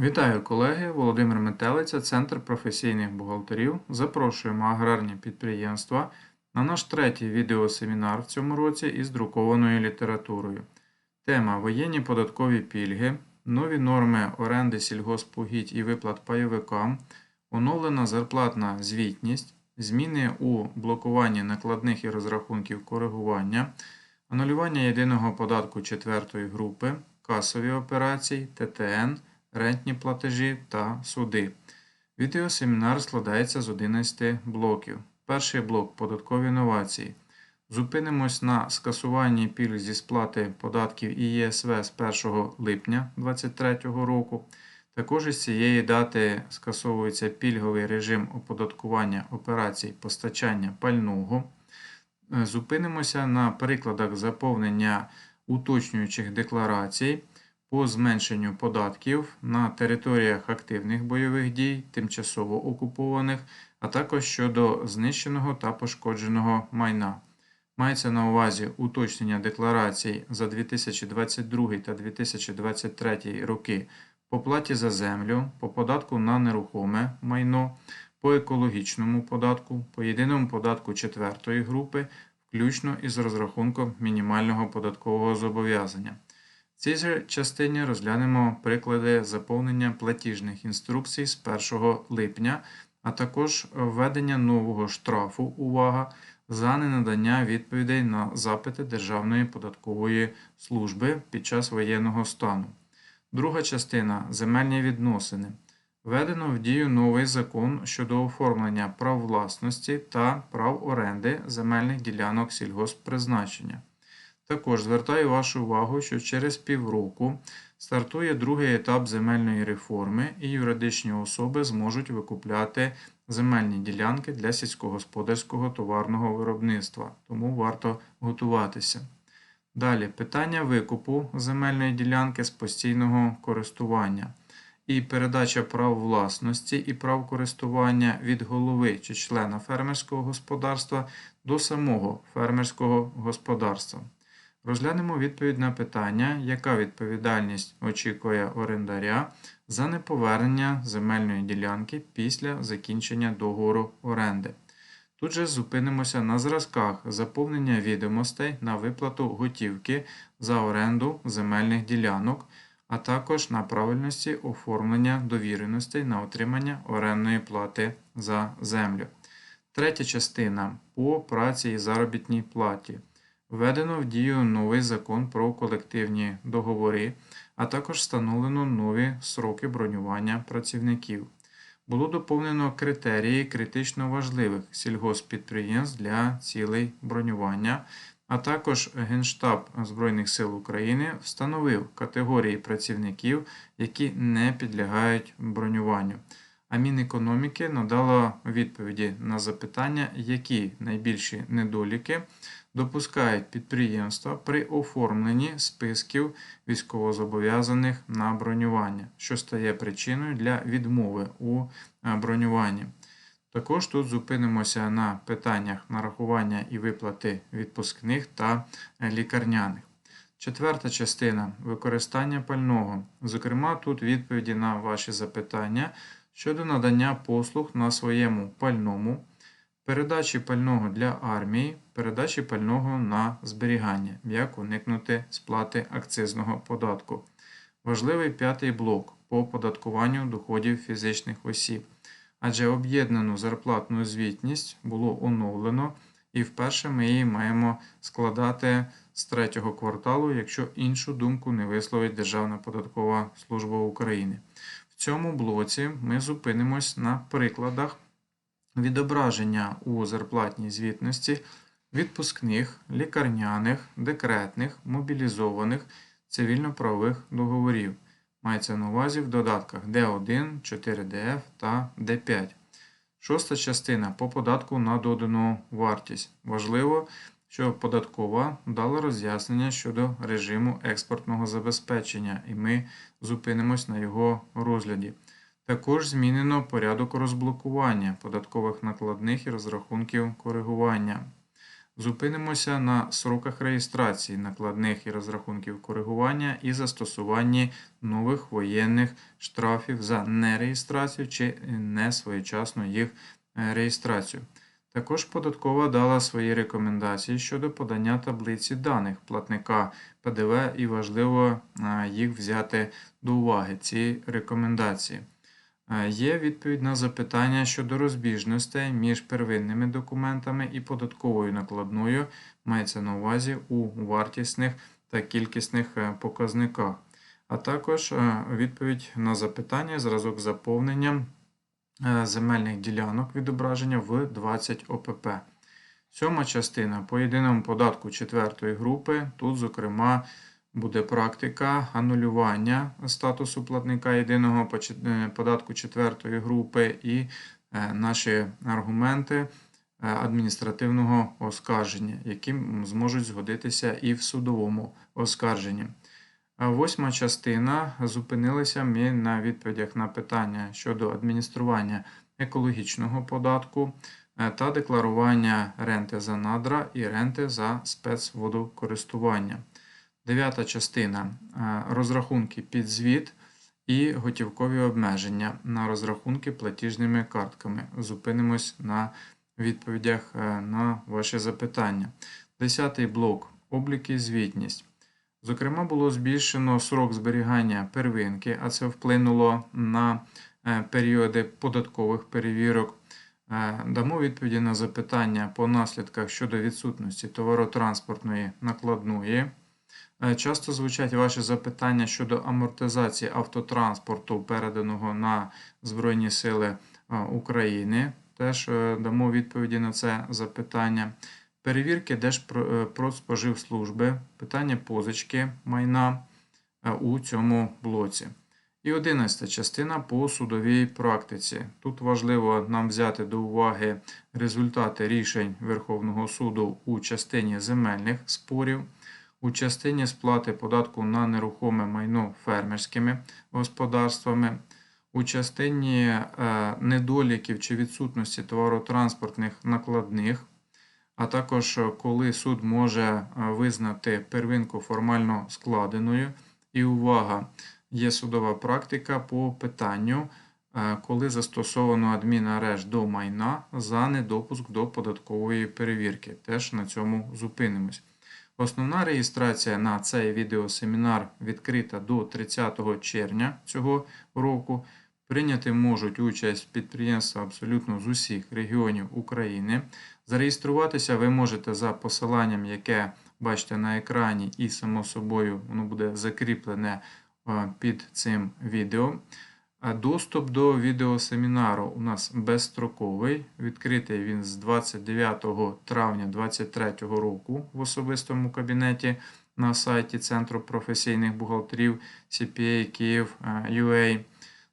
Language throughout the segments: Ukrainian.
Вітаю колеги! Володимир Метелиця, Центр професійних бухгалтерів. Запрошуємо аграрні підприємства на наш третій відеосемінар в цьому році із друкованою літературою. Тема Воєнні податкові пільги, нові норми оренди сільгоспугідь і виплат пайовикам, оновлена зарплатна звітність, зміни у блокуванні накладних і розрахунків коригування, анулювання єдиного податку четвертої групи, касові операції, ТТН рентні платежі та суди. Відеосемінар складається з 11 блоків. Перший блок податкові новації. Зупинимось на скасуванні пільг зі сплати податків і ЄСВ з 1 липня 2023 року. Також із цієї дати скасовується пільговий режим оподаткування операцій постачання пального. Зупинимося на прикладах заповнення уточнюючих декларацій по зменшенню податків на територіях активних бойових дій, тимчасово окупованих, а також щодо знищеного та пошкодженого майна. Мається на увазі уточнення декларацій за 2022 та 2023 роки по платі за землю, по податку на нерухоме майно, по екологічному податку, по єдиному податку четвертої групи, включно із розрахунком мінімального податкового зобов'язання. В цій же частині розглянемо приклади заповнення платіжних інструкцій з 1 липня, а також введення нового штрафу увага за ненадання відповідей на запити Державної податкової служби під час воєнного стану. Друга частина земельні відносини. Введено в дію новий закон щодо оформлення прав власності та прав оренди земельних ділянок сільгосппризначення. Також звертаю вашу увагу, що через півроку стартує другий етап земельної реформи і юридичні особи зможуть викупляти земельні ділянки для сільськогосподарського товарного виробництва, тому варто готуватися. Далі питання викупу земельної ділянки з постійного користування і передача прав власності і прав користування від голови чи члена фермерського господарства до самого фермерського господарства. Розглянемо відповідь на питання, яка відповідальність очікує орендаря за неповернення земельної ділянки після закінчення договору оренди. Тут же зупинимося на зразках заповнення відомостей на виплату готівки за оренду земельних ділянок, а також на правильності оформлення довіреностей на отримання орендної плати за землю. Третя частина по праці і заробітній платі. Введено в дію новий закон про колективні договори, а також встановлено нові сроки бронювання працівників. Було доповнено критерії критично важливих сільгосппідприємств для цілей бронювання, а також Генштаб Збройних сил України встановив категорії працівників, які не підлягають бронюванню. А Мінекономіки надало відповіді на запитання, які найбільші недоліки допускають підприємства при оформленні списків військовозобов'язаних на бронювання, що стає причиною для відмови у е, бронюванні. Також тут зупинимося на питаннях нарахування і виплати відпускних та е, лікарняних. Четверта частина використання пального. Зокрема, тут відповіді на ваші запитання щодо надання послуг на своєму пальному передачі пального для армії, передачі пального на зберігання, як уникнути сплати акцизного податку. Важливий п'ятий блок по оподаткуванню доходів фізичних осіб, адже об'єднану зарплатну звітність було оновлено, і вперше ми її маємо складати з третього кварталу, якщо іншу думку не висловить Державна податкова служба України. В цьому блоці ми зупинимось на прикладах відображення у зарплатній звітності відпускних, лікарняних, декретних, мобілізованих цивільно-правових договорів. Мається на увазі в додатках D1, 4DF та D5. Шоста частина по податку на додану вартість. Важливо, що податкова дала роз'яснення щодо режиму експортного забезпечення, і ми зупинимось на його розгляді. Також змінено порядок розблокування податкових накладних і розрахунків коригування. Зупинимося на сроках реєстрації накладних і розрахунків коригування і застосуванні нових воєнних штрафів за нереєстрацію чи несвоєчасну їх е, реєстрацію. Також податкова дала свої рекомендації щодо подання таблиці даних платника ПДВ і важливо е, їх взяти до уваги, ці рекомендації. Є відповідь на запитання щодо розбіжностей між первинними документами і податковою накладною, мається на увазі у вартісних та кількісних е, показниках, а також е, відповідь на запитання зразок заповнення е, земельних ділянок відображення в 20 ОПП. Сьома частина по єдиному податку четвертої групи. Тут, зокрема, буде практика анулювання статусу платника єдиного е, податку четвертої групи і е, наші аргументи е, адміністративного оскарження, які зможуть згодитися і в судовому оскарженні. Восьма частина зупинилися ми на відповідях на питання щодо адміністрування екологічного податку та декларування ренти за надра і ренти за спецводокористування. Дев'ята частина е, розрахунки під звіт і готівкові обмеження на розрахунки платіжними картками. Зупинимось на відповідях е, на ваші запитання. Десятий блок облік і звітність. Зокрема, було збільшено срок зберігання первинки, а це вплинуло на е, періоди податкових перевірок. Дамо відповіді на запитання по наслідках щодо відсутності товаротранспортної накладної. Е, Часто звучать ваші запитання щодо амортизації автотранспорту, переданого на Збройні Сили е, України. Теж е, дамо відповіді на це запитання. Перевірки Держпродспоживслужби, питання позички майна у цьому блоці. І 11 частина по судовій практиці. Тут важливо нам взяти до уваги результати рішень Верховного суду у частині земельних спорів, у частині сплати податку на нерухоме майно фермерськими господарствами, у частині е, недоліків чи відсутності товаротранспортних накладних, а також е, коли суд може е, визнати первинку формально складеною. І увага, є судова практика по питанню, коли застосовано адмінарешт до майна за недопуск до податкової перевірки. Теж на цьому зупинимось. Основна реєстрація на цей відеосемінар відкрита до 30 червня цього року. Прийняти можуть участь підприємства абсолютно з усіх регіонів України. Зареєструватися ви можете за посиланням, яке бачите на екрані, і, само собою, воно буде закріплене е, під цим відео. А Доступ до відеосемінару у нас безстроковий. Відкритий він з 29 травня 2023 року в особистому кабінеті на сайті Центру професійних бухгалтерів CPA Київ е, UA.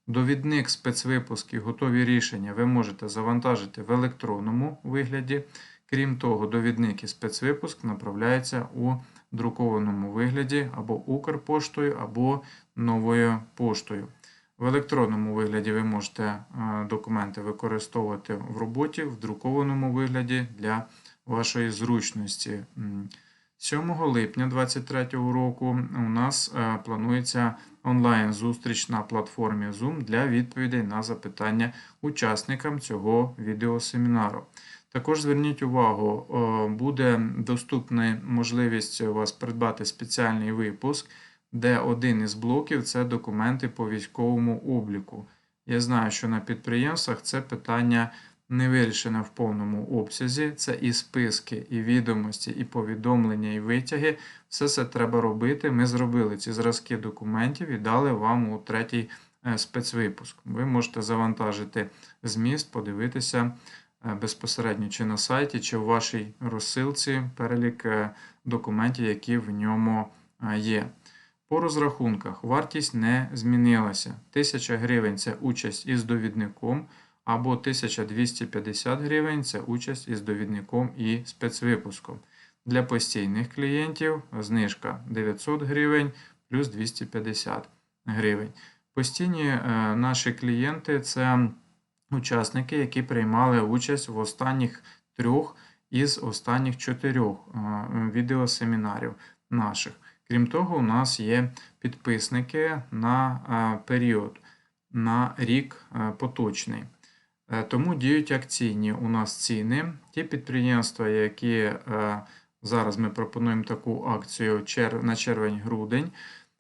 Довідник спецвипусків, готові рішення ви можете завантажити в електронному вигляді. Крім того, довідник і спецвипуск направляється у друкованому вигляді або Укрпоштою, або новою поштою. В електронному вигляді ви можете е, документи використовувати в роботі, в друкованому вигляді для вашої зручності. 7 липня 2023 року у нас е, планується онлайн-зустріч на платформі Zoom для відповідей на запитання учасникам цього відеосемінару. Також зверніть увагу, е, буде доступна можливість у вас придбати спеціальний випуск, де один із блоків це документи по військовому обліку. Я знаю, що на підприємствах це питання не вирішене в повному обсязі. Це і списки, і відомості, і повідомлення, і витяги. Все це треба робити. Ми зробили ці зразки документів і дали вам у третій е, спецвипуск. Ви можете завантажити зміст, подивитися е, безпосередньо чи на сайті, чи в вашій розсилці перелік е, документів, які в ньому є. По розрахунках вартість не змінилася. 1000 гривень це участь із довідником, або 1250 гривень це участь із довідником і спецвипуском. Для постійних клієнтів знижка 900 гривень плюс 250 гривень. Постійні е, наші клієнти це учасники, які приймали участь в останніх трьох із останніх чотирьох е, відеосемінарів наших. Крім того, у нас є підписники на е, період, на рік е, поточний. Е, Тому діють акційні у нас ціни. Ті підприємства, які зараз ми пропонуємо таку акцію на червень-грудень,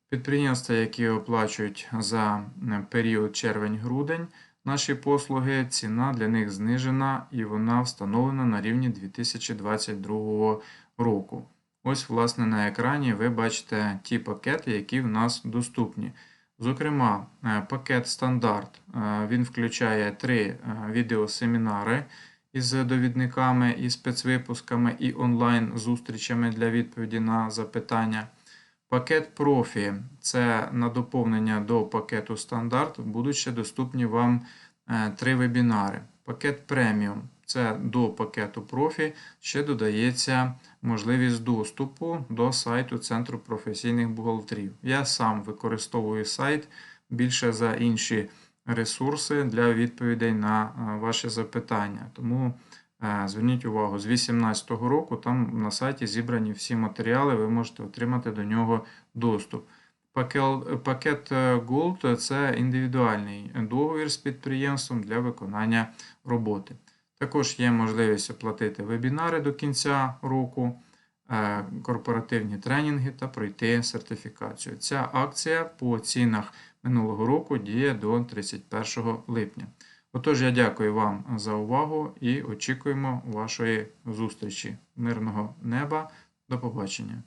підприємства, які оплачують за період червень-грудень наші послуги, ціна для них знижена і вона встановлена на рівні 2022 року. Ось, власне, на екрані ви бачите ті пакети, які в нас доступні. Зокрема, е, пакет стандарт е, він включає три е, відеосемінари із довідниками, і спецвипусками, і онлайн-зустрічами для відповіді на запитання. Пакет профі це на доповнення до пакету стандарт, будуть ще доступні вам три вебінари. Пакет преміум це до пакету профі ще додається можливість доступу до сайту Центру професійних бухгалтерів. Я сам використовую сайт більше за інші ресурси для відповідей на е, ваші запитання. Тому е, зверніть увагу, з 2018 року там на сайті зібрані всі матеріали, ви можете отримати до нього доступ. Пакет е, Gold – це індивідуальний договір з підприємством для виконання роботи. Також є можливість оплатити вебінари до кінця року, е, корпоративні тренінги та пройти сертифікацію. Ця акція по цінах минулого року діє до 31 липня. Отож, я дякую вам за увагу і очікуємо вашої зустрічі. Мирного неба. До побачення.